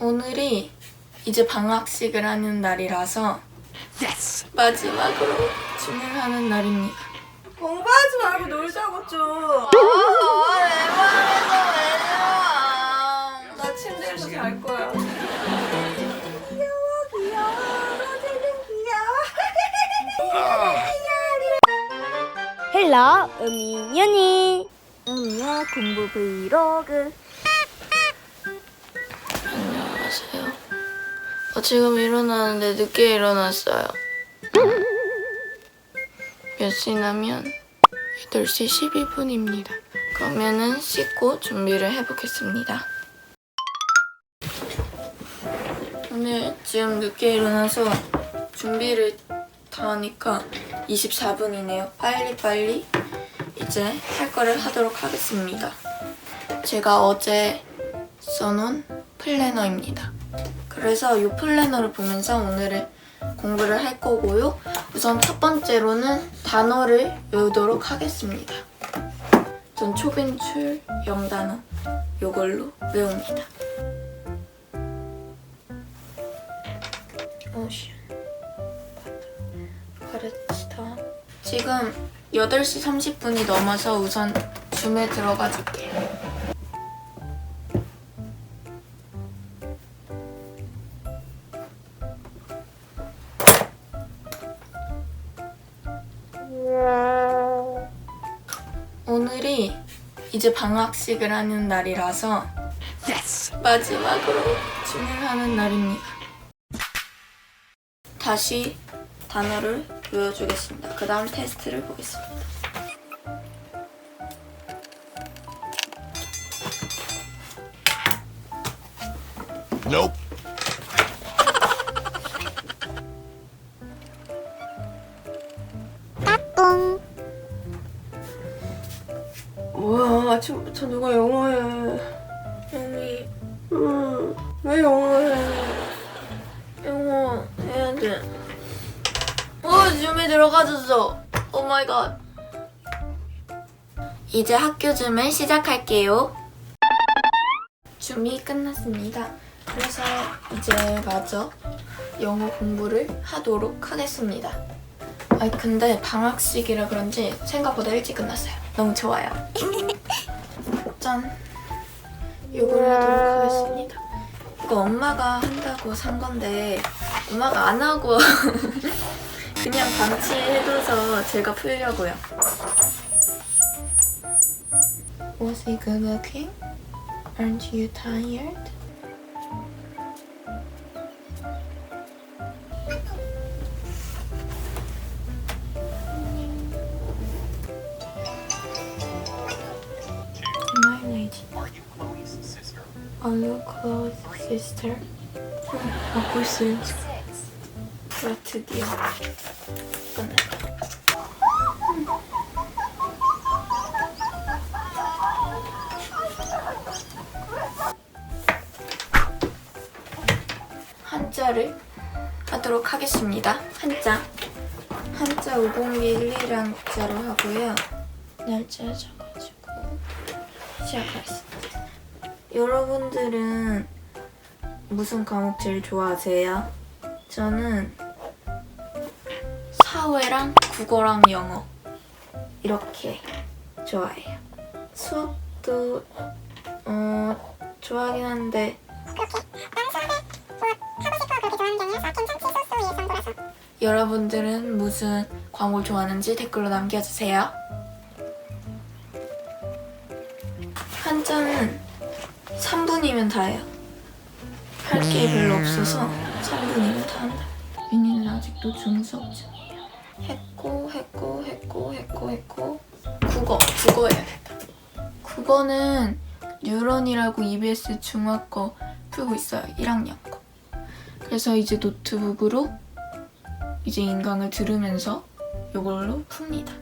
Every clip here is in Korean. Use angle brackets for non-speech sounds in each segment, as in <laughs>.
오늘이 이제 방학식을 하는 날이라서 마지막으로 춤을 하는 날입니다. 공부하지 말고 놀자고 좀. 아, 내 말에서 왜? 나 침대에서 잘 거야. 귀여워, 귀여워. 너희는 귀여워. 헬로 음이윤이 음이의 공부 브이로그. 어, 지금 일어나는데 늦게 일어났어요. 몇 시냐면 8시 12분입니다. 그러면은 씻고 준비를 해보겠습니다. 오늘 지금 늦게 일어나서 준비를 다 하니까 24분이네요. 빨리빨리 이제 할 거를 하도록 하겠습니다. 제가 어제 써놓은 플래너입니다. 그래서 이 플래너를 보면서 오늘은 공부를 할 거고요. 우선 첫 번째로는 단어를 외우도록 하겠습니다. 전 초빈출 영단어 이걸로 외웁니다. 오션 파레스타 지금 8시 30분이 넘어서 우선 줌에 들어가 줄게요. 오늘이 이제 방학식을 하는 날이라서 마지막으로 춤을 하는 날입니다. 다시 단어를 외워주겠습니다. 그 다음 테스트를 보겠습니다. Nope. 아침부터 누가 영어해. 영희, 음, 왜 영어해? 영어 해야 돼. 오, 줌에 들어가졌어. 오 마이 갓. 이제 학교 줌을 시작할게요. 줌이 끝났습니다. 그래서 이제 마저 영어 공부를 하도록 하겠습니다. 아니 근데 방학식이라 그런지 생각보다 일찍 끝났어요. 너무 좋아요. <laughs> 짠. 이걸 하도록 하겠습니다. 이거 엄마가 한다고 산 건데 엄마가 안 하고 <laughs> 그냥 방치해둬서 제가 풀려고요. Was he good looking? Aren't you tired? Are you Chloe's sister? 먹고 있어요. 와 드디어 끝났다. 한자를 하도록 하겠습니다. 한자. 한자 5011이라는 자로 하고요. 날짜 적어주고 시작하겠습니다. 여러분들은 무슨 과목 제일 좋아하세요? 저는 사회랑 국어랑 영어 이렇게 좋아해요. 수업도 어 좋아하긴 한데 여러분들은 무슨 과목을 좋아하는지 댓글로 남겨주세요. 한자는 3분이면 다예요. 할 게 별로 없어서 3분이면 다 한다. 윤희는 아직도 중수업 중이에요. 했고 했고 했고 했고 했고 국어 국어 해야겠다. 국어는 뉴런이라고 EBS 중학 거 풀고 있어요. 1학년 거. 그래서 이제 노트북으로 이제 인강을 들으면서 이걸로 풉니다.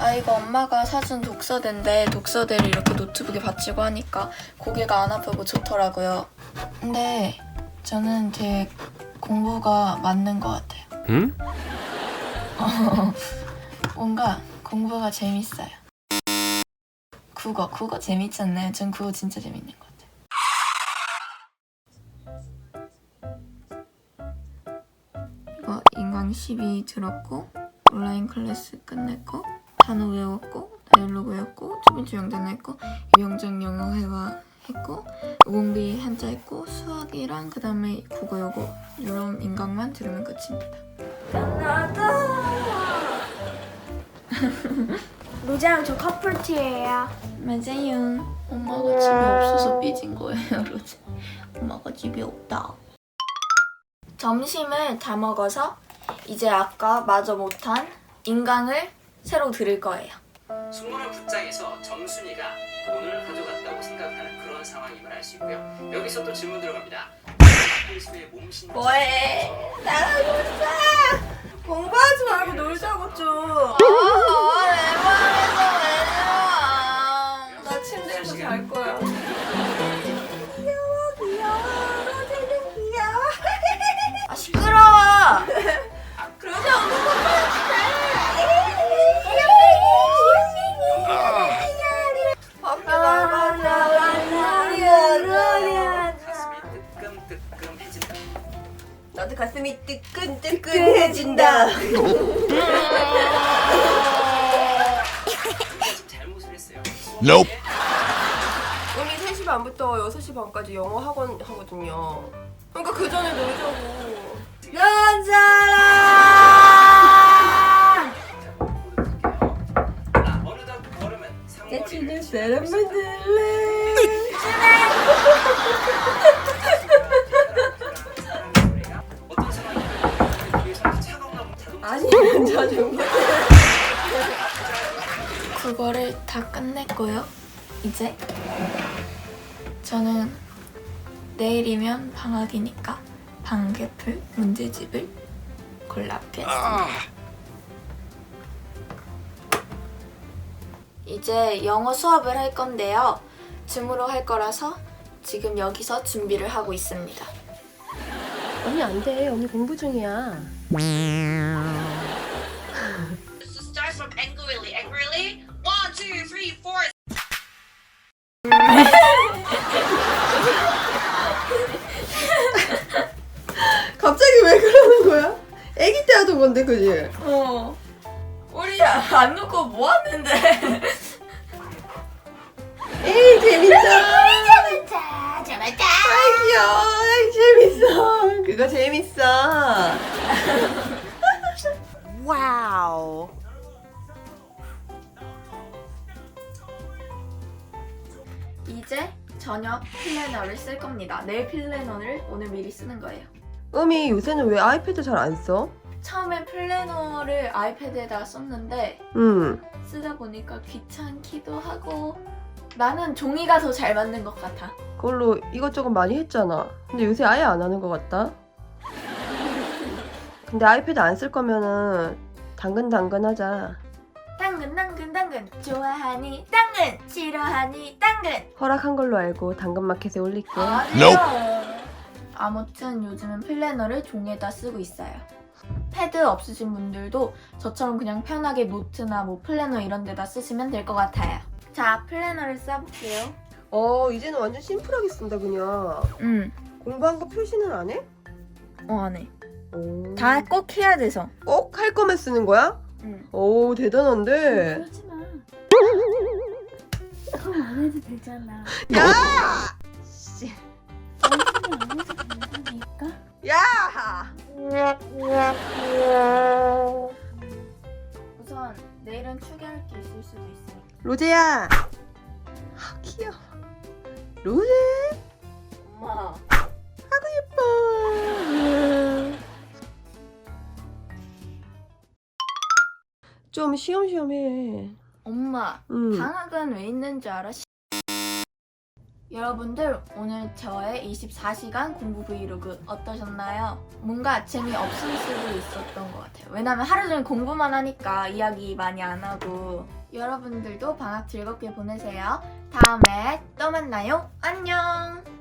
아 이거 엄마가 사준 독서대인데 독서대를 이렇게 노트북에 받치고 하니까 고개가 안 아프고 좋더라고요. 근데 저는 제 공부가 맞는 것 같아요. 응? <laughs> 뭔가 공부가 재밌어요. 국어, 국어 재밌지 않나요? 전 국어 진짜 재밌는 것 같아요. 이거 인강 12 들었고 온라인 클래스 끝냈고 단어 외웠고 다이얼로그 외웠고 첫 번째 영장 했고 이영장 영어 회화 했고 공비 한자 했고 수학이랑 그 다음에 국어 요거 이런 인강만 들으면 끝입니다. 로제랑 <laughs> 저 커플티예요. 맞아요. 엄마가 집에 없어서 삐진 거예요, 로제. 엄마가 집에 없다. 점심을 다 먹어서 이제 아까 마저 못한 인강을 새로 들을 거예요. 숙모는 극장에서 정순이가 돈을 가져갔다고 생각하는 그런 상황임을 알 수 있고요. 여기서 또 질문 들어갑니다. 몸신 뭐해? 나랑 놀자. 공부하지 말고 놀자고 좀. 아, 내 방에서 왜 들어와? 나 침대에서 잘 거야. 가슴이 뜨끈뜨끈해진다. 잘못을 했어요. Nope. 우리 3시 반부터 6시 반까지 영어 학원 하거든요. 그러니까 그 전에 놀자고. 난 사랑! 자, 보여드릴게요. 자, 어느덧 걸음은 상거리를 사람 만 들래. <laughs> 그거를 다 끝냈고요. 이제 저는 내일이면 방학이니까 방개풀 문제집을. 이제 영어 수업을 할 건데요. 줌으로 할 거라서 지금 여기서 준비를 하고 있습니다. 언니 안 돼. 언니 공부 중이야. 애기 때 하던 건데, 그지? 어. 우리 안 놓고 뭐 하는데? 에이, 재밌다. <laughs> 아이, 귀여워. 아이, 재밌어. 그거 재밌어. <laughs> 이제 저녁 플래너를 쓸 겁니다. 내일 플래너를 오늘 미리 쓰는 거예요. 음이 요새는 왜 아이패드 잘 안 써? 처음엔 플래너를 아이패드에다 썼는데 응. 쓰다 보니까 귀찮기도 하고 나는 종이가 더 잘 맞는 것 같아. 그걸로 이것저것 많이 했잖아. 근데 요새 아예 안 하는 것 같다. 근데 아이패드 안 쓸 거면은 당근당근 하자. 당근 당근 당근 좋아하니 당근 싫어하니 당근 허락한 걸로 알고 당근마켓에 올릴게. 아니요. 아무튼 요즘은 플래너를 종이에다 쓰고 있어요. 패드 없으신 분들도 저처럼 그냥 편하게 노트나 뭐 플래너 이런 데다 쓰시면 될 것 같아요. 자, 플래너를 써볼게요. 어, 이제는 완전 심플하게 쓴다, 그냥. 응, 공부한 거 표시는 안 해? 어, 안 해. 오. 다꼭 해야 돼서. 꼭 할 거면 쓰는 거야? 응. 오, 대단한데. 그러지 마. 그럼 안 해도 되잖아. 야! 야! 우선 내일은 추가할 게 있을 수도 있으니까. 로제야. 아, 귀여워. 로제. 엄마. 예뻐. 좀 쉬엄쉬엄해. 엄마, 응. 방학은 왜 있는 줄 알아? 여러분들 오늘 저의 24시간 공부 브이로그 어떠셨나요? 뭔가 재미 없을 수도 있었던 것 같아요. 왜냐면 하루 종일 공부만 하니까 이야기 많이 안 하고 여러분들도 방학 즐겁게 보내세요. 다음에 또 만나요. 안녕!